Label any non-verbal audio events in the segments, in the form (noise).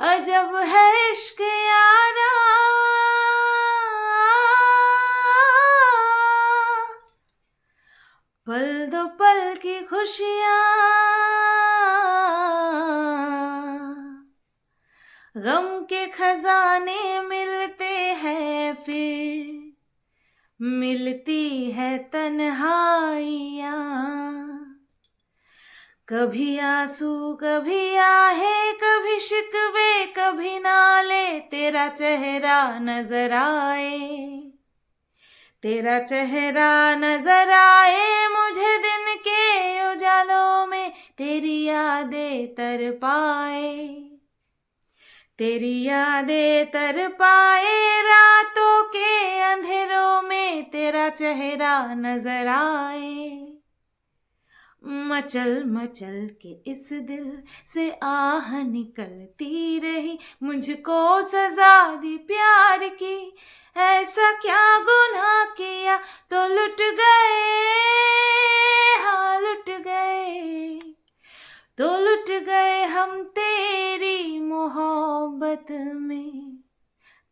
अजब है इश्क यारा। पल दो पल की खुशियाँ। गम के खजाने मिलते हैं फिर, मिलती है तन्हाइयाँ। कभी आँसू, कभी आहे, कभी शिकवे, कभी नाले, तेरा चेहरा नज़र आए। तेरा चेहरा नज़र आए मुझे दिन के उजालों में, तेरी यादें तर पाए। तेरी यादें तर पाए, रातों के अंधेरों में तेरा चेहरा नज़र आए। मचल मचल के इस दिल से आह निकलती रही। मुझको सजा दी प्यार की। ऐसा क्या गुनाह किया? तो लुट गए। हाँ लुट गए। तो लुट गए हम तेरी मोहब्बत में।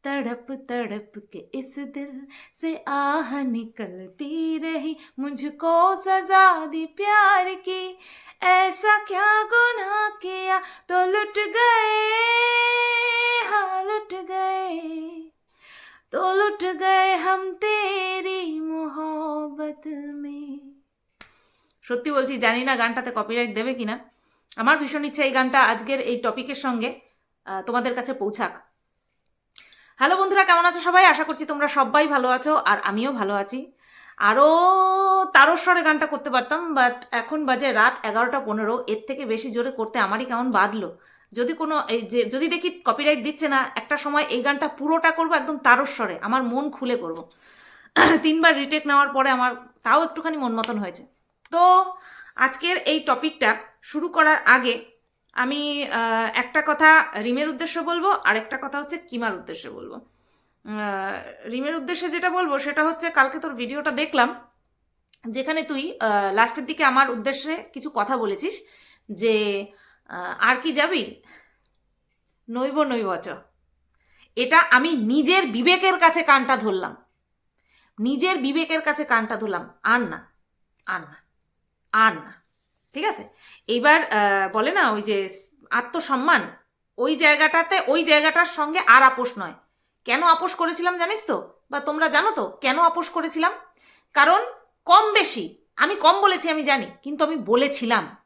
तड़प तड़प के इस दिल से आह निकलती रही मुझको सजा दी प्यार की ऐसा क्या गुनाह किया तो लुट गए हाँ लुट गए तो लुट गए हम तेरी मोहब्बत में সত্যি বলছি জানি না গানটাতে কপিরাইট দেবে কিনা আমার ভীষণ ইচ্ছা এই গানটা আজকের এই টপিকের সঙ্গে আহ, তোমাদের কাছে পৌঁছাক হ্যালো বন্ধুরা, কেমন আছো সবাই? আশা করছি তোমরা সবাই ভালো আছো আর আমিও ভালো আছি। আরও তারস্বরে গানটা করতে পারতাম বাট এখন বাজে রাত এগারোটা পনেরো। এর থেকে বেশি জোরে করতে আমারই কেমন বাদলো যদি কোনো, এই যে, যদি দেখি কপিরাইট দিচ্ছে না, একটা সময় এই গানটা পুরোটা করব একদম তারস্বরে, আমার মন খুলে করব। (clears throat) তিনবার রিটেক নেওয়ার পরে আমার তাও একটুখানি মন মতন হয়েছে। তো আজকের এই টপিকটা শুরু করার আগে আমি একটা কথা রিমের উদ্দেশ্য বলব আর একটা কথা হচ্ছে কিমার উদ্দেশ্যে বলব। রিমের উদ্দেশ্যে যেটা বলব, সেটা হচ্ছে কালকে তোর ভিডিওটা দেখলাম, যেখানে তুই লাস্টের দিকে আমার উদ্দেশ্যে কিছু কথা বলেছিস যে আর কি যাবি? নৈব নৈবচ। এটা আমি নিজের বিবেকের কাছে কানটা ধরলাম। নিজের বিবেকের কাছে কানটা ধরলাম। আর না আর না আর না। ঠিক আছে? এইবার আহ, বলে না ওই যে আত্মসম্মান ওই জায়গাটাতে ওই জায়গাটার সঙ্গে আর আপোষ নয়। কেন আপোষ করেছিলাম জানিস তো? বা তোমরা জানো তো কেন আপোষ করেছিলাম? কারণ কম বেশি আমি কম বলেছি আমি জানি কিন্তু আমি বলেছিলাম।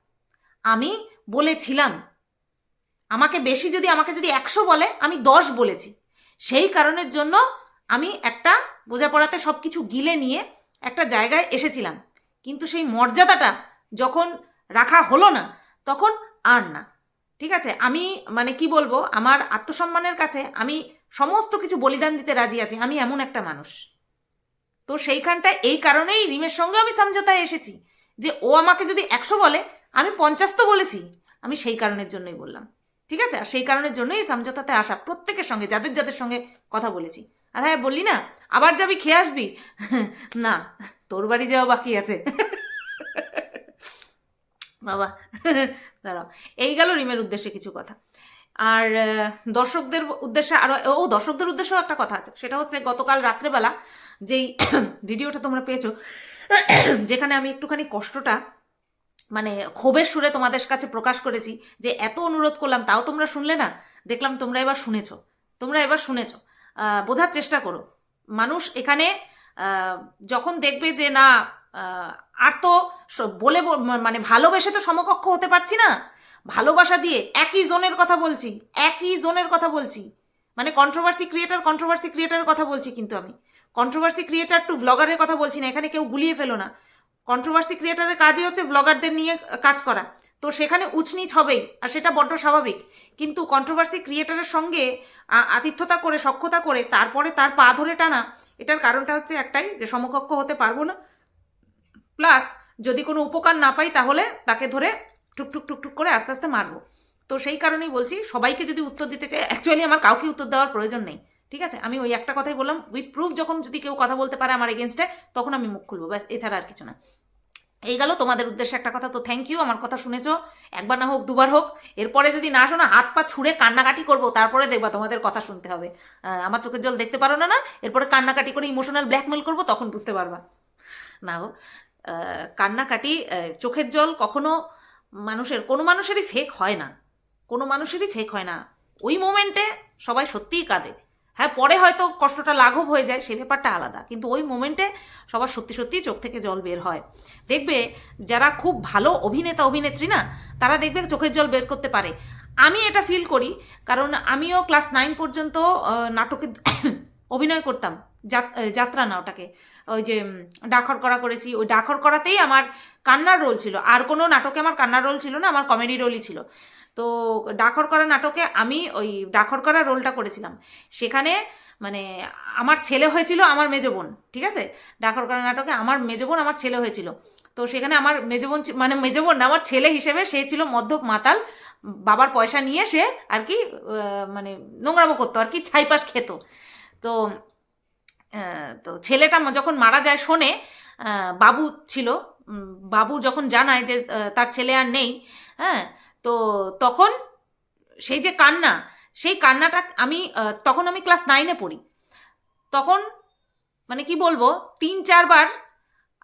আমি বলেছিলাম। আমাকে বেশি যদি আমাকে যদি একশো বলে আমি দশ বলেছি। সেই কারণের জন্য আমি একটা বোঝাপড়াতে সব কিছু গিলে নিয়ে একটা জায়গায় এসেছিলাম। কিন্তু সেই মর্যাদাটা যখন রাখা হলো না, তখন আর না। ঠিক আছে? আমি মানে কি বলব, আমার আত্মসম্মানের কাছে আমি সমস্ত কিছু বলিদান দিতে রাজি আছি, আমি এমন একটা মানুষ। তো সেইখানটায় এই কারণেই রিমের সঙ্গে আমি সমঝোতায় এসেছি, যে ও আমাকে যদি একশো বলে, আমি পঞ্চাশ তো বলেছি, আমি সেই কারণের জন্যই বললাম। ঠিক আছে? আর সেই কারণের জন্যই সমঝোতাতে আসা, প্রত্যেকের সঙ্গে, যাদের যাদের সঙ্গে কথা বলেছি। আর হ্যাঁ বললি না, আবার যাবি, খেয়ে আসবি? না, তোর বাড়ি যাওয়া বাকি আছে। বাবা। দাঁড়াও। এই গেল রিমের উদ্দেশ্যে কিছু কথা। আর দর্শকদের উদ্দেশ্যে আরও ও দর্শকদের উদ্দেশ্যেও একটা কথা আছে। সেটা হচ্ছে গতকাল রাত্রেবেলা যেই ভিডিওটা তোমরা পেয়েছ, যেখানে আমি একটুখানি কষ্টটা মানে ক্ষোভের সুরে তোমাদের কাছে প্রকাশ করেছি যে এত অনুরোধ করলাম, তাও তোমরা শুনলে না? দেখলাম তোমরা এবার শুনেছো। তোমরা এবার শুনেছো। বোঝার চেষ্টা করো। মানুষ এখানে যখন দেখবে যে না আর তো বলে মানে ভালোবেসে তো সমকক্ষ হতে পারছি না। ভালোবাসা দিয়ে একই জোনের কথা বলছি, একই জোনের কথা বলছি। মানে কন্ট্রোভার্সি ক্রিয়েটার কন্ট্রোভার্সি ক্রিয়েটারের কথা বলছি কিন্তু আমি। কন্ট্রোভার্সি ক্রিয়েটার টু ব্লগারের কথা বলছি না, এখানে কেউ গুলিয়ে ফেলো না। কন্ট্রোভার্সি ক্রিয়েটারের কাজই হচ্ছে ব্লগারদের নিয়ে কাজ করা। তো সেখানে উচনিচ হবেই, আর সেটা বড্ড স্বাভাবিক। কিন্তু কন্ট্রোভার্সি ক্রিয়েটারের সঙ্গে আতিথ্যতা করে সক্ষতা করে, তারপরে তার পা ধরে টানা, এটার কারণটা হচ্ছে একটাই যে সমকক্ষ হতে পারব না। প্লাস যদি কোনো উপকার না পাই তাহলে তাকে ধরে টুকটুক টুকটুক করে আস্তে আস্তে মারবো। তো সেই কারণেই বলছি সবাইকে যদি উত্তর দিতে চাই অ্যাকচুয়ালি আমার কাউকে উত্তর দেওয়ার প্রয়োজন নেই ঠিক আছে? আমি ওই একটা কথাই বললাম উইথ প্রুফ যখন যদি কেউ কথা বলতে পারে আমার এগেনস্টে তখন আমি মুখ খুলবো ব্যাস এছাড়া আর কিছু না। এই গেল তোমাদের উদ্দেশ্যে একটা কথা তো থ্যাংক ইউ আমার কথা শুনেছো। একবার না হোক দুবার হোক এরপরে যদি না শোনো হাত পা ছুঁড়ে কান্নাকাটি করব তারপরে দেখবা তোমাদের কথা শুনতে হবে। আমার চোখের জল দেখতে পারো না না? এরপরে কান্নাকাটি করে ইমোশনাল ব্ল্যাকমেল করব তখন বুঝতে পারবা। না আহ, কান্নাকাটি চোখের জল কখনো মানুষের, কোনো মানুষেরই ফেক হয় না। কোনো মানুষেরই ফেক হয় না। ওই মোমেন্টে সবাই সত্যিই কাঁদে। হ্যাঁ পরে হয়তো কষ্টটা লাঘব হয়ে যায় সেই ব্যাপারটা আলাদা। কিন্তু ওই মোমেন্টে সবার সত্যি সত্যিই চোখ থেকে জল বের হয়। দেখবে যারা খুব ভালো অভিনেতা, অভিনেত্রী না, তারা দেখবে চোখের জল বের করতে পারে। আমি এটা ফিল করি, কারণ আমিও ক্লাস নাইন পর্যন্ত নাটকে (coughs) অভিনয় করতাম। যাত্রা না ওটাকে। ওই যে ডাখর করা করেছি ওই ডাখর করাতেই আমার কান্নার রোল ছিল। আর কোনো নাটকে আমার কান্নার রোল ছিল না আমার কমেডি রোলই ছিল। তো ডাখর করা নাটকে আমি ওই ডাখর করা রোলটা করেছিলাম। সেখানে মানে আমার ছেলে হয়েছিল আমার মেজো বোন ঠিক আছে? ডাখর করা নাটকে আমার মেজো বোন আমার ছেলে হয়েছিল। তো সেখানে আমার মেজো বোন মানে মেজো বোন না, আমার ছেলে হিসেবে সে ছিল মদ্যপ মাতাল। বাবার পয়সা নিয়ে সে আর কি মানে নোংরামো করতো আর কি ছাইপাশ খেত। তো তো ছেলেটা যখন মারা যায় শোনে বাবু ছিল বাবু যখন জানায় যে তার ছেলে আর নেই হ্যাঁ তো তখন সেই যে কান্না, সেই কান্নাটা আমি তখন আমি ক্লাস নাইনে পড়ি। তখন মানে কি বলব, তিন চারবার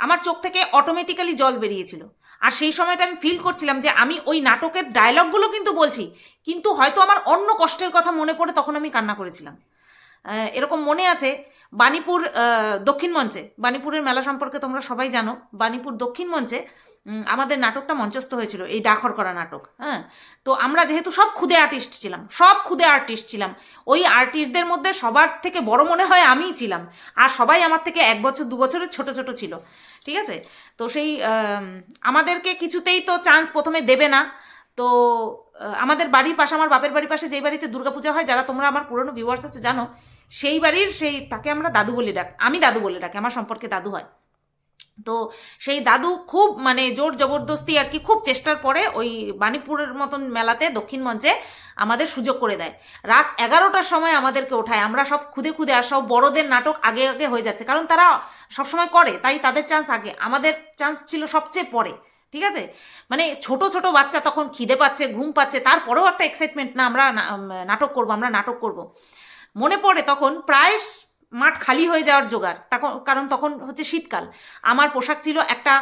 আমার চোখ থেকে অটোমেটিক্যালি জল বেরিয়েছিল। আর সেই সময়টা আমি ফিল করছিলাম যে, আমি ওই নাটকের ডায়লগগুলো কিন্তু বলছি, কিন্তু হয়তো আমার অন্য কষ্টের কথা মনে পড়ে তখন আমি কান্না করেছিলাম। এরকম মনে আছে বাণীপুর দক্ষিণ মঞ্চে। বাণীপুরের মেলা সম্পর্কে তোমরা সবাই জানো। বাণীপুর দক্ষিণ মঞ্চে আমাদের নাটকটা মঞ্চস্থ হয়েছিল, এই ডাখর করা নাটক হ্যাঁ? তো আমরা যেহেতু সব খুদে আর্টিস্ট ছিলাম, সব খুদে আর্টিস্ট ছিলাম। ওই আর্টিস্টদের মধ্যে সবার থেকে বড় মনে হয় আমিই ছিলাম। আর সবাই আমার থেকে এক বছর, দু বছরের ছোট ছোট ছিল, ঠিক আছে? তো সেই আমাদেরকে কিছুতেই তো চান্স প্রথমে দেবে না। তো আমাদের বাড়ির পাশে, আমার বাপের বাড়ির পাশে যেই বাড়িতে দুর্গাপূজা হয়, যারা তোমরা আমার পুরনো ভিউয়ার্স আছো, জানো সেই বাড়ির সেই, তাকে আমরা দাদু বলে ডাক, আমি দাদু বলে ডাকি, আমার সম্পর্কে দাদু হয়। তো সেই দাদু খুব মানে জোর জবরদস্তি আর কি খুব চেষ্টার পরে ওই বাণীপুরের মতন মেলাতে দক্ষিণ মঞ্চে আমাদের সুযোগ করে দেয়। রাত এগারোটার সময় আমাদেরকে ওঠায়। আমরা সব খুদে খুদে আর সব বড়দের নাটক আগে আগে হয়ে যাচ্ছে। কারণ তারা সবসময় করে, তাই তাদের চান্স আগে। আমাদের চান্স ছিল সবচেয়ে পরে, ঠিক আছে? মানে ছোট ছোট বাচ্চা তখন খিদে পাচ্ছে, ঘুম পাচ্ছে, তারপরেও একটা এক্সাইটমেন্ট না, আমরা নাটক করব, আমরা নাটক করব। মনে পড়ে তখন প্রায় মাঠ খালি হয়ে যাওয়ার জোগাড়, তখন, কারণ তখন হচ্ছে শীতকাল। আমার পোশাক ছিল একটা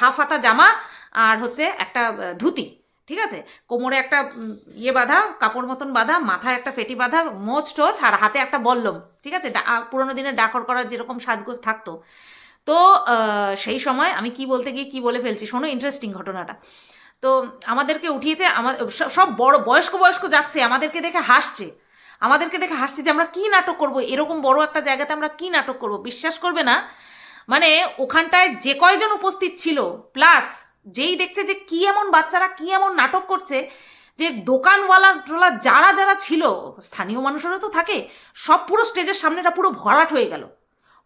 হাফ হাতা জামা আর হচ্ছে একটা ধুতি, ঠিক আছে? কোমরে একটা ইয়ে বাঁধা, কাপড় মতন বাঁধা, মাথায় একটা ফেটি বাঁধা, মোচ টোচ আর হাতে একটা বল্লম, ঠিক আছে? পুরোনো দিনের ডাকর করার যেরকম সাজগোজ থাকতো। তো সেই সময় আমি কি বলতে গিয়ে কি বলে ফেলছি শোনো ইন্টারেস্টিং ঘটনাটা। তো আমাদেরকে উঠিয়েছে আমার সব বড়, বয়স্ক বয়স্ক যাচ্ছে, আমাদেরকে দেখে হাসছে। আমাদেরকে দেখে হাসছে যে আমরা কি নাটক করব? এরকম বড় একটা জায়গাতে আমরা কি নাটক করব? বিশ্বাস করবে না? মানে ওখানটায় যে কয়জন উপস্থিত ছিল প্লাস যেই দেখছে যে কি এমন বাচ্চারা, কি এমন নাটক করছে, যে দোকানওয়ালা টোলা যারা যারা ছিল, স্থানীয় মানুষেরও তো থাকে, সব পুরো স্টেজের সামনেটা পুরো ভরাট হয়ে গেল।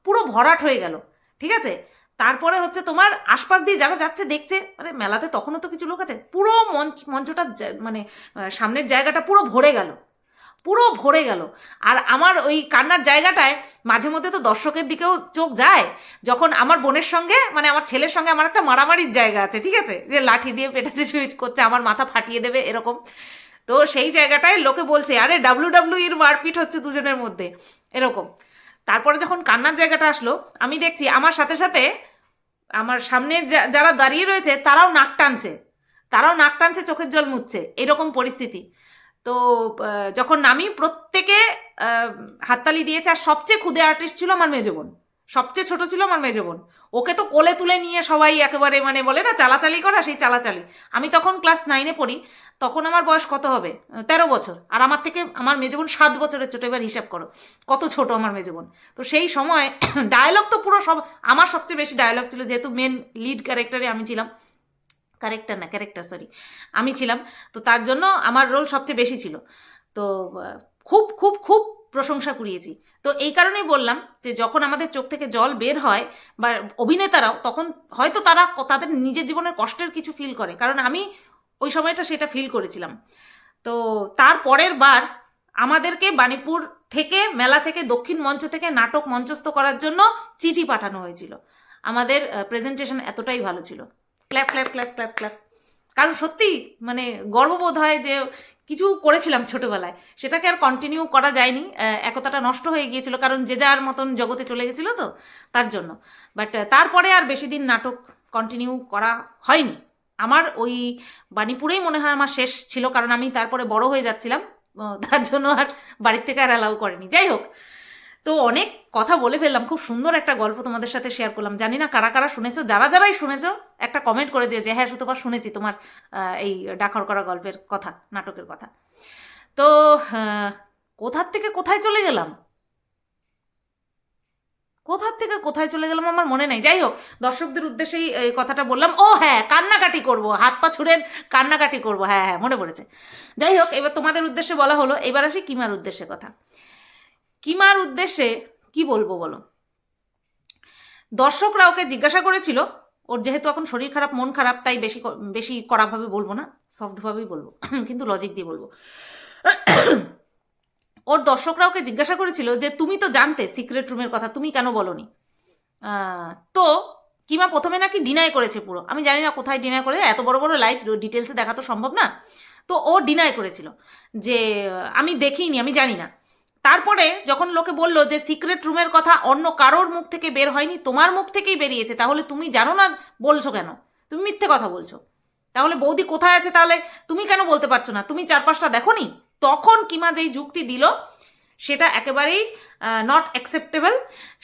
পুরো ভরাট হয়ে গেল, ঠিক আছে? তারপরে হচ্ছে তোমার আশপাশ দিয়ে যারা যাচ্ছে, দেখছে, আরে মেলাতে তখনও তো কিছু লোক আছে, পুরো মঞ্চ, মঞ্চটা মানে সামনের জায়গাটা পুরো ভরে গেল। পুরো ভরে গেল। আর আমার ওই কান্নার জায়গাটায় মাঝে মধ্যে তো দর্শকের দিকেও চোখ যায়, যখন আমার বোনের সঙ্গে মানে আমার ছেলের সঙ্গে আমার একটা মারামারির জায়গা আছে, ঠিক আছে? যে লাঠি দিয়ে পেটাতে করছে, আমার মাথা ফাটিয়ে দেবে, এরকম। তো সেই জায়গাটায় লোকে বলছে, আরে ডাব্লিউ ডাব্লিউ এর মারপিট হচ্ছে দুজনের মধ্যে। এরকম। তারপরে যখন কান্নার জায়গাটা আসলো, আমি দেখছি আমার সাথে সাথে আমার সামনে যারা দাঁড়িয়ে রয়েছে, তারাও নাক টানছে। তারাও নাক টানছে, চোখের জল মুছছে। এরকম পরিস্থিতি। তো যখন নামি প্রত্যেকে হাততালি দিয়েছে, আর সবচেয়ে ক্ষুদে আর্টিস্ট ছিল আমার মেজো বোন। সবচেয়ে ছোট ছিল আমার মেজো বোন। ওকে তো কোলে তুলে নিয়ে সবাই একেবারে মানে বলে না, চালাচালি করা, সেই চালাচালি। আমি তখন ক্লাস নাইনে পড়ি, তখন আমার বয়স কত হবে? তেরো বছর। আর আমার থেকে, আমার মেজো বোন সাত বছরের ছোটো, এবার হিসাব করো। কত ছোট আমার মেজো বোন। তো সেই সময় (coughs) ডায়লগ তো পুরো সব, আমার সবচেয়ে বেশি ডায়লগ ছিল, যেহেতু মেন লিড ক্যারেক্টারে আমি ছিলাম। ক্যারেক্টার না ক্যারেক্টার সরি আমি ছিলাম, তো তার জন্য আমার রোল সবচেয়ে বেশি ছিল। তো খুব খুব খুব প্রশংসা কুড়িয়েছি। তো এই কারণেই বললাম যে যখন আমাদের চোখ থেকে জল বের হয় বা অভিনেতারাও, তখন হয়তো তারা তাদের নিজের জীবনের কষ্টের কিছু ফিল করে। কারণ আমি ওই সময়টা সেটা ফিল করেছিলাম। তো তার পরের বার আমাদেরকে বাণীপুর থেকে, মেলা থেকে, দক্ষিণ মঞ্চ থেকে নাটক মঞ্চস্থ করার জন্য চিঠি পাঠানো হয়েছিল। আমাদের প্রেজেন্টেশন এতটাই ভালো ছিল। Clap clap clap clap clap. কারণ সত্যি মানে গর্ববোধ হয় যে কিছু করেছিলাম ছোটবেলায়। সেটাকে আর কন্টিনিউ করা যায়নি। একতাটা নষ্ট হয়ে গিয়েছিল, কারণ যে যার মতন জগতে চলে গেছিল তো, তার জন্য। বাট তারপরে আর বেশি দিন নাটক কন্টিনিউ করা হয়নি। আমার ওই বাণীপুরেই মনে হয় আমার শেষ ছিল, কারণ আমি তারপরে বড় হয়ে যাচ্ছিলাম। তার জন্য আর বাড়ির থেকে আর অ্যালাউ করেনি। যাই হোক তো অনেক কথা বলে ফেললাম। খুব সুন্দর একটা গল্প তোমাদের সাথে শেয়ার করলাম। জানি না কারা কারা শুনেছো, যারা যারাই শুনেছো, একটা কমেন্ট করে দিয়ে যে হ্যাঁ সুতপা, শুনেছি তোমার এই ডাকর করা গল্পের কথা, নাটকের কথা। তো কোথার থেকে কোথায় চলে গেলাম? কোথার থেকে কোথায় চলে গেলাম আমার মনে নেই। যাই হোক, দর্শকদের উদ্দেশ্যেই এই কথাটা বললাম। ও হ্যাঁ কান্নাকাটি করব। হাত পা ছুড়েন, কান্নাকাটি করব। হ্যাঁ হ্যাঁ মনে পড়েছে। যাই হোক, এবার তোমাদের উদ্দেশ্যে বলা হলো, এবার আসি কিমার উদ্দেশ্যে কথা। কিমার উদ্দেশ্যে কি বলব বলো? দর্শকরা ওকে জিজ্ঞাসা করেছিল, ওর যেহেতু এখন শরীর খারাপ, মন খারাপ, তাই বেশি বেশি কড়াভাবে বলব না, সফটভাবেই বলব, (clears throat) কিন্তু লজিক দিয়ে বলব। (clears throat) ওর দর্শকরা ওকে জিজ্ঞাসা করেছিল যে, তুমি তো জানতে সিক্রেট রুমের কথা, তুমি কেন বলনি? তো কিমা প্রথমে নাকি ডিনাই করেছে পুরো। আমি জানি না কোথায় ডিনাই করে, এত বড় বড় লাইভ ডিটেলসে দেখা তো সম্ভব না। তো ও ডিনাই করেছিল যে, আমি দেখিনি, আমি জানি না। তারপরে যখন লোকে বলল যে সিক্রেট রুমের কথা অন্য কারোর মুখ থেকে বের হয়নি, তোমার মুখ থেকেই বেরিয়েছে, তাহলে তুমি জানো না বলছো কেন? তুমি মিথ্যে কথা বলছো। তাহলে বৌদি কোথায় আছে তাহলে? তুমি কেন বলতে পারছ না? তুমি চার পাঁচটা দেখোনি? তখন কিমা যেই যুক্তি দিল, সেটা একেবারেই নট অ্যাকসেপ্টেবল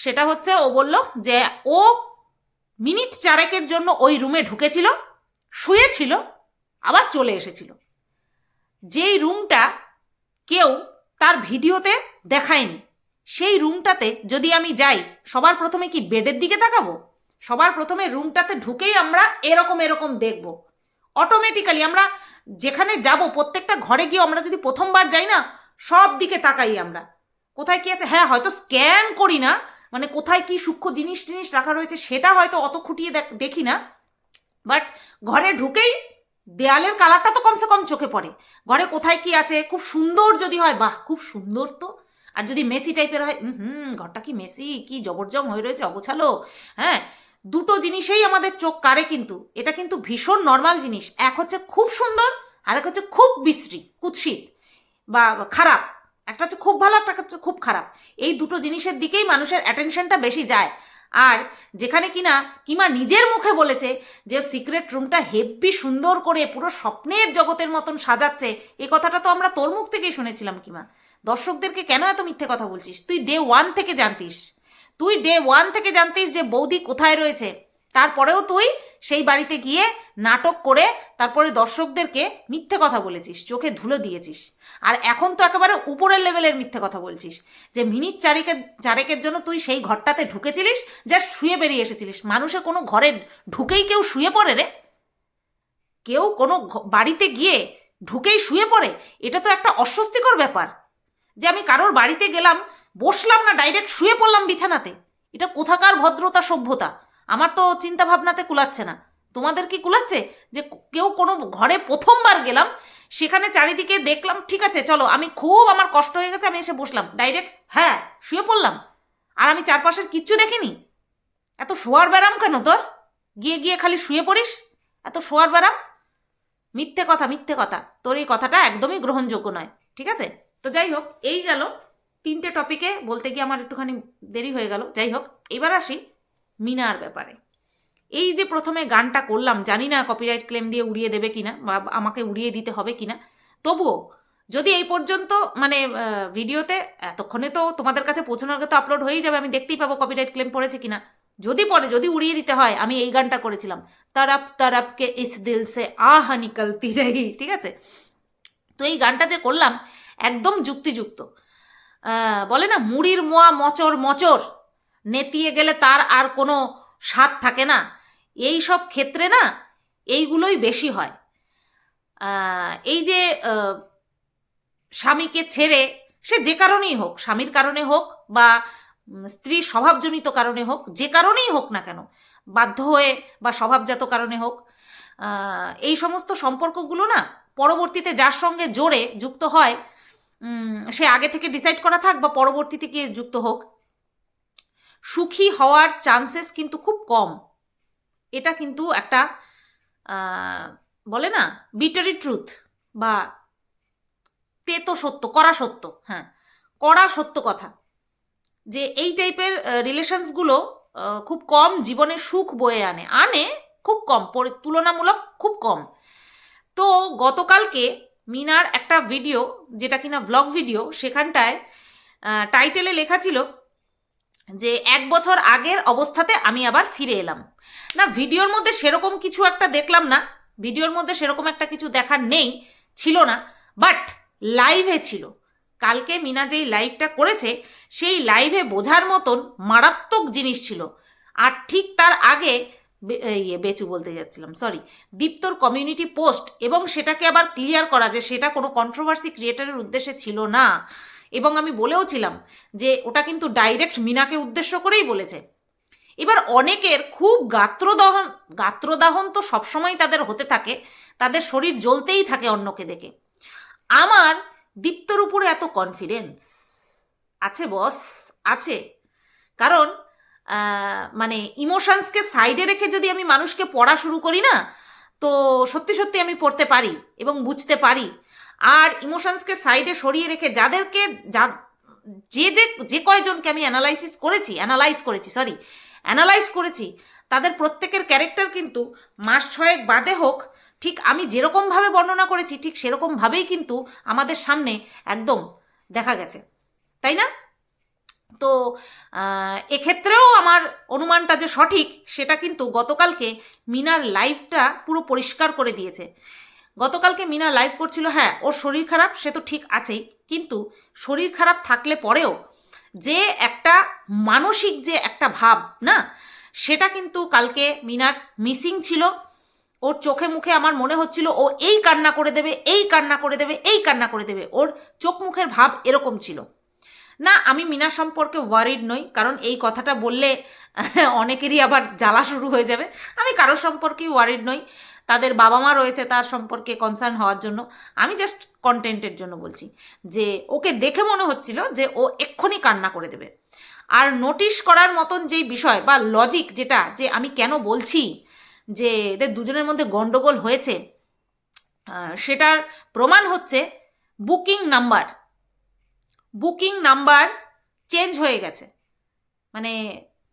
সেটা হচ্ছে ও বলল যে ও মিনিট চারেকের জন্য ওই রুমে ঢুকেছিল, শুয়েছিল, আবার চলে এসেছিল। যেই রুমটা কেউ তার ভিডিওতে দেখায়নি। সেই রুমটাতে যদি আমি যাই, সবার প্রথমে কি বেডের দিকে তাকাবো? সবার প্রথমে রুমটাতে ঢুকেই আমরা এরকম এরকম দেখব। অটোমেটিক্যালি আমরা যেখানে যাব, প্রত্যেকটা ঘরে গিয়ে আমরা যদি প্রথমবার যাই না, সব দিকে তাকাই আমরা। কোথায় কি আছে? হ্যাঁ হয়তো স্ক্যান করি না। মানে কোথায় কি সূক্ষ্ম জিনিস টিনিস রাখা রয়েছে, সেটা হয়তো অত খুঁটিয়ে দেখ- দেখি না। বাট ঘরে ঢুকেই দেয়ালের কালারটা তো কমসে কম চোখে পড়ে। ঘরে কোথায় কি আছে? খুব সুন্দর যদি হয়, বাহ, খুব সুন্দর তো। আর যদি মেসি টাইপের হয় হুম ঘরটা কি মেসি? কি জবরজং হয়ে রয়েছে, অগোছালো। হ্যাঁ দুটো জিনিসেই আমাদের চোখ কাড়ে কিন্তু। এটা কিন্তু ভীষণ নর্মাল জিনিস। এক হচ্ছে খুব সুন্দর, আর এক হচ্ছে খুব বিশ্রী, কুৎসিত বা খারাপ। একটা হচ্ছে খুব ভালো, একটা হচ্ছে খুব খারাপ। এই দুটো জিনিসের দিকেই মানুষের অ্যাটেনশনটা বেশি যায়। আর যেখানে কিনা কিমা নিজের মুখে বলেছে যে সিক্রেট রুমটা হেব্বি সুন্দর করে পুরো স্বপ্নের জগতের মতন সাজাচ্ছে। এ কথাটা তো আমরা তোর মুখ থেকেই শুনেছিলাম কিমা। দর্শকদেরকে কেন এত মিথ্যে কথা বলছিস? তুই ডে ওয়ান থেকে জানতিস। তুই ডে ওয়ান থেকে জানতিস যে বৌদি কোথায় রয়েছে। তারপরেও তুই সেই বাড়িতে গিয়ে নাটক করে তারপরে দর্শকদেরকে মিথ্যে কথা বলেছিস, চোখে ধুলো দিয়েছিস। আর এখন তো একেবারে উপরের লেভেলের মিথ্যে কথা বলছিস। যে মিনিট চারেকের চারেকের জন্য তুই সেই ঘরটাতে ঢুকেছিলিস জাস্ট শুয়ে বেরিয়ে এসেছিলিস। মানুষের কোনো ঘরে ঢুকেই কেউ শুয়ে পড়ে রে। কেউ কোনো বাড়িতে গিয়ে ঢুকেই শুয়ে পড়ে, এটা তো একটা অস্বস্তিকর ব্যাপার। যে আমি কারোর বাড়িতে গেলাম, বসলাম না ডাইরেক্ট শুয়ে পড়লাম বিছানাতে। এটা কোথাকার ভদ্রতা, সভ্যতা? আমার তো চিন্তা ভাবনাতে কুলাচ্ছে না। তোমাদের কি কুলাচ্ছে? যে কেউ কোনো ঘরে প্রথমবার গেলাম সেখানে চারিদিকে দেখলাম, ঠিক আছে, চলো, আমি খুব আমার কষ্ট হয়ে গেছে, আমি এসে বসলাম। ডাইরেক্ট হ্যাঁ শুয়ে পড়লাম। আর আমি চারপাশের কিচ্ছু দেখিনি। এত শোয়ার ব্যারাম কেন তোর? গিয়ে গিয়ে খালি শুয়ে পড়িস? এত শোয়ার ব্যারাম মিথ্যে কথা মিথ্যে কথা। তোর এই কথাটা একদমই গ্রহণযোগ্য নয়, ঠিক আছে? তো যাই হোক, এই গেল তিনটে টপিকে বলতে গিয়ে আমার একটুখানি দেরি হয়ে গেল। যাই হোক, এবার আসি মিনার ব্যাপারে। এই যে প্রথমে গানটা করলাম, জানি না কপিরাইট ক্লেম দিয়ে উড়িয়ে দেবে কিনা বা আমাকে উড়িয়ে দিতে হবে কিনা। তবুও যদি এই পর্যন্ত মানে ভিডিওতে এতক্ষণে তো তোমাদের কাছে পৌঁছানোর আগে তো আপলোড হয়েই যাবে, আমি দেখতেই পাবো কপিরাইট ক্লেম পড়েছে কিনা। যদি পরে যদি উড়িয়ে দিতে হয়, আমি এই গানটা করেছিলাম। তরপ তরপ কে ইস দিল সে আহ নিকলতি রহি, ঠিক আছে? তো এই গানটা যে করলাম, একদম যুক্তিযুক্ত। বলে না, মুড়ির মোয়া মচর মচর, নেতিয়ে গেলে তার আর কোনো স্বাদ থাকে না। এই সব ক্ষেত্রে না, এইগুলোই বেশি হয়। এই যে স্বামীকে ছেড়ে সে যে কারণেই হোক, স্বামীর কারণে হোক বা স্ত্রী স্বভাবজনিত কারণে হোক, যে কারণেই হোক না কেন, বাধ্য হয়ে বা স্বভাবজাত কারণে হোক এই সমস্ত সম্পর্কগুলো না পরবর্তীতে যার সঙ্গে জোরে যুক্ত হয় সে আগে থেকে ডিসাইড করা থাক বা পরবর্তীতে গিয়ে যুক্ত হোক, সুখী হওয়ার চান্সেস কিন্তু খুব কম। এটা কিন্তু একটা বলে না বিটারি ট্রুথ বা তেতো সত্য করা সত্য হ্যাঁ কড়া সত্য কথা। যে এই টাইপের রিলেশনসগুলো খুব কম জীবনে সুখ বয়ে আনে। আনে খুব কম তুলনামূলক খুব কম। তো গতকালকে মিনার একটা ভিডিও যেটা কিনা ব্লগ ভিডিও সেখানটায় টাইটেলে লেখা ছিল যে, এক বছর আগের অবস্থাতে আমি আবার ফিরে এলাম। না, ভিডিওর মধ্যে সেরকম কিছু একটা দেখলাম না। ভিডিওর মধ্যে সেরকম একটা কিছু দেখার নেই, ছিল না। বাট লাইভে ছিল। কালকে মিনা যেই লাইভটা করেছে, সেই লাইভে বোঝার মতন মারাত্মক জিনিস ছিল। আর ঠিক তার আগে ইয়ে বেচু বলতে যাচ্ছিলাম সরি দীপ্তর কমিউনিটি পোস্ট এবং সেটাকে আবার ক্লিয়ার করা যে সেটা কোনো কন্ট্রোভার্সি ক্রিয়েটারের উদ্দেশ্যে ছিল না। এবং আমি বলেও ছিলাম যে ওটা কিন্তু ডাইরেক্ট মিনাকে উদ্দেশ্য করেই বলেছে। এবার অনেকের খুব গাত্রদহন, গাত্রদাহন তো সবসময় তাদের হতে থাকে, তাদের শরীর জ্বলতেই থাকে অন্যকে দেখে। আমার দীপ্তর উপরে এত কনফিডেন্স আছে বস আছে। কারণ মানে ইমোশনসকে সাইডে রেখে যদি আমি মানুষকে পড়া শুরু করি না, তো সত্যি সত্যি আমি পড়তে পারি এবং বুঝতে পারি। আর ইমোশনসকে সাইডে সরিয়ে রেখে যাদেরকে, যা, যে যে যে কয়জনকে আমি অ্যানালাইসিস করেছি অ্যানালাইজ করেছি সরি অ্যানালাইজ করেছি, তাদের প্রত্যেকের ক্যারেক্টার কিন্তু মাস ছয়েক বাদে হোক, ঠিক আমি যেরকমভাবে বর্ণনা করেছি, ঠিক সেরকমভাবেই কিন্তু আমাদের সামনে একদম দেখা গেছে। তাই না? তো এক্ষেত্রেও আমার অনুমানটা যে সঠিক, সেটা কিন্তু গতকালকে মিনার লাইভটা পুরো পরিষ্কার করে দিয়েছে। গতকালকে মিনা লাইভ করছিল হ্যাঁ ওর শরীর খারাপ, সে তো ঠিক আছেই, কিন্তু শরীর খারাপ থাকলে পরেও যে একটা মানসিক যে একটা ভাব, না? সেটা কিন্তু কালকে মিনার মিসিং ছিল। ওর চোখে মুখে আমার মনে হচ্ছিল, ও এই কান্না করে দেবে, এই কান্না করে দেবে, এই কান্না করে দেবে। ওর চোখ মুখের ভাব এরকম ছিল। না, আমি মিনা সম্পর্কে ওয়ারিড নই, কারণ এই কথাটা বললে (laughs) অনেকেরই আবার জ্বালা শুরু হয়ে যাবে। আমি কারোর সম্পর্কেই ওয়ারিড নই, তাদের বাবা মা রয়েছে তার সম্পর্কে কনসার্ন হওয়ার জন্য। আমি জাস্ট কন্টেন্টের জন্য বলছি যে, ওকে দেখে মনে হচ্ছিল যে, ও এক্ষুনি কান্না করে দেবে। আর নোটিশ করার মতন যেই বিষয় বা লজিক যেটা, যে আমি কেন বলছি যে, এদের দুজনের মধ্যে গন্ডগোল হয়েছে সেটার প্রমাণ হচ্ছে booking number booking number change হয়ে গেছে। মানে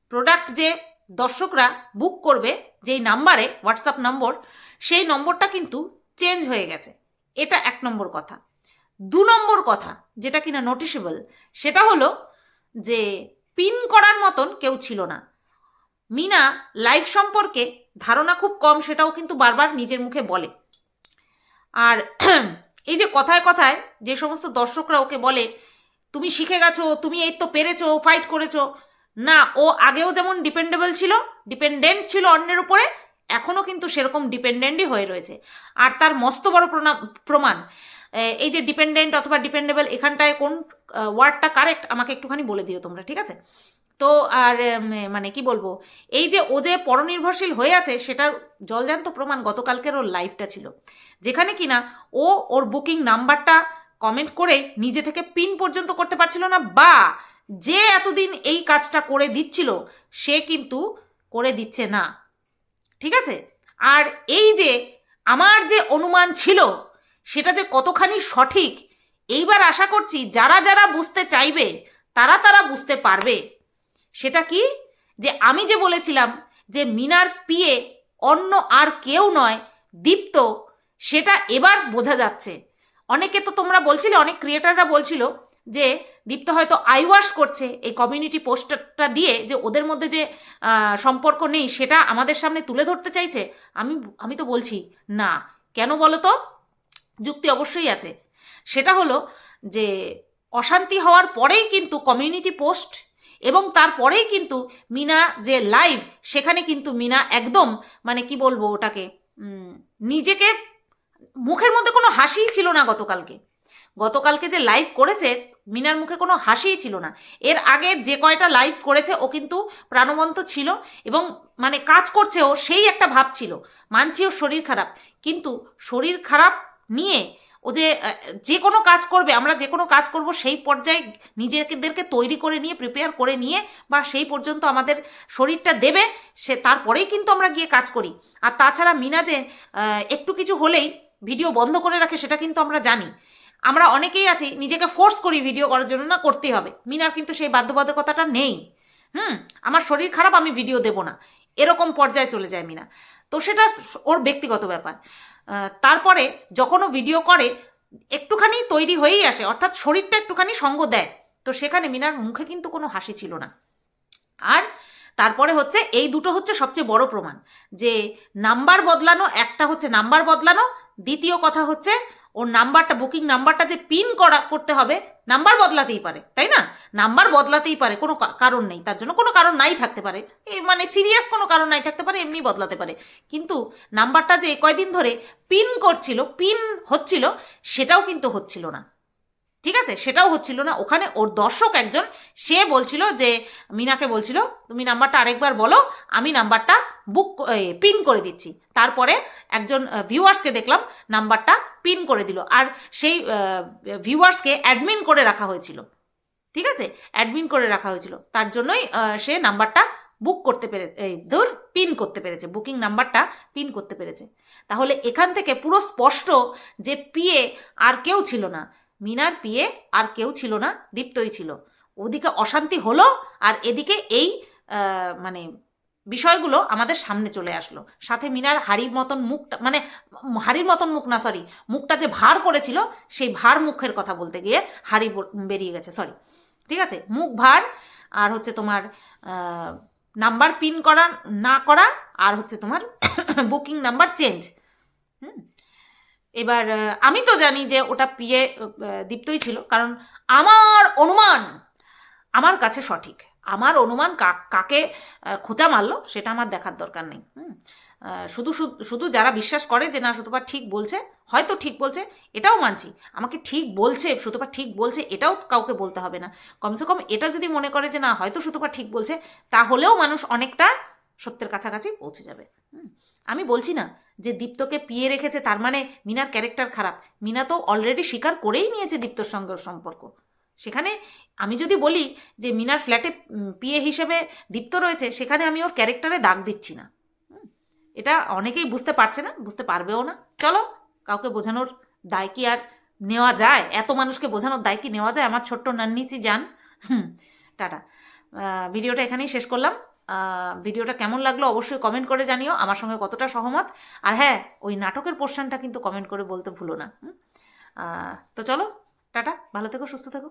প্রোডাক্ট যে দর্শকরা বুক করবে, যেই নাম্বারে, হোয়াটসঅ্যাপ নম্বর, সেই নম্বরটা কিন্তু চেঞ্জ হয়ে গেছে। এটা এক নম্বর কথা। দু নম্বর কথা, যেটা কিনা নোটিশেবল সেটা হলো যে পিন করার মতন কেউ ছিল না। মিনা লাইফ সম্পর্কে ধারণা খুব কম, সেটাও কিন্তু বারবার নিজের মুখে বলে। আর এই যে কথায় কথায় যে সমস্ত দর্শকরা ওকে বলে তুমি শিখে গেছো, তুমি এই তো পেরেছ ফাইট করেছ। না, ও আগেও যেমন ডিপেন্ডেবল ছিল ডিপেন্ডেন্ট ছিল অন্যের উপরে, এখনও কিন্তু সেরকম ডিপেন্ডেন্টই হয়ে রয়েছে। আর তার মস্ত বড় প্রমাণ এই যে ডিপেন্ডেন্ট অথবা ডিপেন্ডেবল এখানটায় কোন ওয়ার্ডটা কারেক্ট আমাকে একটুখানি বলে দিও তোমরা, ঠিক আছে? তো, আর মানে কি বলব, এই যে ও যে পরনির্ভরশীল হয়ে আছে, সেটার জলজান্ত প্রমাণ গতকালকের ওর লাইফটা ছিল। যেখানে কিনা ও ওর বুকিং নাম্বারটা কমেন্ট করে নিজে থেকে পিন পর্যন্ত করতে পারছিল না, বা যে এতদিন এই কাজটা করে দিচ্ছিল, সে কিন্তু করে দিচ্ছে না। ঠিক আছে? আর এই যে আমার যে অনুমান ছিল, সেটা যে কতখানি সঠিক, এইবার আশা করছি যারা যারা বুঝতে চাইবে, তারা তারা বুঝতে পারবে। সেটা কি? যে আমি যে বলেছিলাম যে মিনার পিয়ে অন্য আর কেউ নয়, দীপ্ত, সেটা এবার বোঝা যাচ্ছে। অনেকে তো তোমরা বলছিলে, অনেক ক্রিয়েটাররা বলছিল যে দীপ্ত হয়তো আইওয়াশ করছে এই কমিউনিটি পোস্টারটা দিয়ে যে ওদের মধ্যে যে সম্পর্ক নেই সেটা আমাদের সামনে তুলে ধরতে চাইছে। আমি আমি তো বলছি, না। কেন বলো তো যুক্তি অবশ্যই আছে। সেটা হলো যে অশান্তি হওয়ার পরেই কিন্তু কমিউনিটি পোস্ট এবং তারপরেই কিন্তু মিনা যে লাইভ সেখানে কিন্তু মিনা একদম মানে কি বলব ওটাকে নিজেকে মুখের মধ্যে কোনো হাসিই ছিল না গতকালকে। গতকালকে যে লাইভ করেছে, মিনার মুখে কোনো হাসিই ছিল না। এর আগে যে কয়টা লাইভ করেছে, ও কিন্তু প্রাণবন্ত ছিল এবং মানে কাজ করছে ও, সেই একটা ভাব ছিল। মানছি ও শরীর খারাপ। কিন্তু শরীর খারাপ নিয়ে ও যে যে কোনো কাজ করবে, আমরা যে কোনো কাজ করব সেই পর্যায়ে নিজেদেরকে তৈরি করে নিয়ে প্রিপেয়ার করে নিয়ে বা সেই পর্যন্ত আমাদের শরীরটা দেবে, সে তারপরেই কিন্তু আমরা গিয়ে কাজ করি। আর তাছাড়া মিনা যে একটু কিছু হলেই ভিডিও বন্ধ করে রাখে সেটা কিন্তু আমরা জানি। আমরা অনেকেই আছি, নিজেকে ফোর্স করি ভিডিও করার জন্য, না করতেই হবে। মিনার কিন্তু সেই বাধ্যবাধকতাটা নেই। হুম, আমার শরীর খারাপ, আমি ভিডিও দেব না। এরকম পর্যায়ে চলে যায় মিনা। তো সেটা ওর ব্যক্তিগত ব্যাপার। তারপরে যখনও ভিডিও করে, একটুখানি তৈরি হয়েই আসে, অর্থাৎ শরীরটা একটুখানি সঙ্গ দেয়। তো সেখানে মিনার মুখে কিন্তু কোনো হাসি ছিল না। আর তারপরে হচ্ছে, এই দুটো হচ্ছে সবচেয়ে বড় প্রমাণ। যে, নাম্বার বদলানো, একটা হচ্ছে নাম্বার বদলানো, দ্বিতীয় কথা হচ্ছে ওর নাম্বারটা, বুকিং নাম্বারটা যে পিন করা, করতে হবে, নাম্বার বদলাতেই পারে, তাই না? নাম্বার বদলাতেই পারে, কোনো কারণ নেই, তার জন্য কোনো কারণ নাই থাকতে পারে। মানে সিরিয়াস কোনো কারণ নাই থাকতে পারে, এমনি বদলাতে পারে। কিন্তু নাম্বারটা যে কয়দিন ধরে পিন করছিল, পিন হচ্ছিল, সেটাও কিন্তু হচ্ছিল না। ঠিক আছে? সেটাও হচ্ছিল না। ওখানে ওর দর্শক একজন, সে বলছিল যে, মিনাকে বলছিল, তুমি নাম্বারটা আরেকবার বলো, আমি নাম্বারটা বুক পিন করে দিচ্ছি। তারপরে একজন ভিউয়ার্সকে দেখলাম, নাম্বারটা পিন করে দিল। আর সেই ভিউয়ার্সকে অ্যাডমিন করে রাখা হয়েছিল। ঠিক আছে? অ্যাডমিন করে রাখা হয়েছিল। তার জন্যই সে নাম্বারটা বুক করতে পেরে, এই ধর পিন করতে পেরেছে। বুকিং নাম্বারটা পিন করতে পেরেছে। তাহলে এখান থেকে পুরো স্পষ্ট যে পিএ আর কেউ ছিল না। মিনার পিএ আর কেউ ছিল না, দীপ্তই ছিল। ওদিকে অশান্তি হলো, আর এদিকে এই মানে বিষয়গুলো আমাদের সামনে চলে আসলো। সাথে মিনার হাড়ির মতন মুখটা মানে হাড়ির মতন মুখ না সরি মুখটা যে ভার করেছিল, সেই ভার মুখের কথা বলতে গিয়ে হাড়ি বেরিয়ে গেছে সরি ঠিক আছে? মুখ ভার, আর হচ্ছে তোমার নাম্বার পিন করা না করা, আর হচ্ছে তোমার বুকিং নাম্বার চেঞ্জ হুম? এবার আমি তো জানি যে ওটা পিয়ে দীপ্তই ছিল, কারণ আমার অনুমান আমার কাছে সঠিক। আমার অনুমান কাকে খোঁচা মারলো সেটা আমার দেখার দরকার নেই শুধু, শুধু- যারা বিশ্বাস করে যে না সুতপা ঠিক বলছে, হয়তো ঠিক বলছে, এটাও মানছি। আমাকে ঠিক বলছে সুতপা ঠিক বলছে, এটাও কাউকে বলতে হবে না। কমসে কম এটা যদি মনে করে যে না, হয়তো সুতপা ঠিক বলছে, তাহলেও মানুষ অনেকটা সত্যের কাছাকাছি পৌঁছে যাবে। আমি বলছি না যে দীপ্তকে পিয়ে রেখেছে, তার মানে মিনার ক্যারেক্টার খারাপ। মিনা তো অলরেডি স্বীকার করেই নিয়েছে দীপ্তর সঙ্গে সম্পর্ক। সেখানে আমি যদি বলি যে মিনার ফ্ল্যাটে পিএ হিসেবে দীপ্ত রয়েছে, সেখানে আমি ওর ক্যারেক্টারে দাগ দিচ্ছি না। এটা অনেকেই বুঝতে পারছে না, বুঝতে পারবেও না। চলো, কাউকে বোঝানোর দায় কি আর নেওয়া যায়? এত মানুষকে বোঝানোর দায় কি নেওয়া যায়? আমার ছোট্ট নান্নিসি যান। হুম, টাটা। ভিডিওটা এখানেই শেষ করলাম। ভিডিওটা কেমন লাগল অবশ্যই কমেন্ট করে জানিও। আমার সঙ্গে কতটা সহমত? আর হ্যাঁ ওই নাটকের পোর্শনটা কিন্তু কমেন্ট করে বলতে ভুলো না? তো চলো, টাটা। ভালো থেকো, সুস্থ থেকো।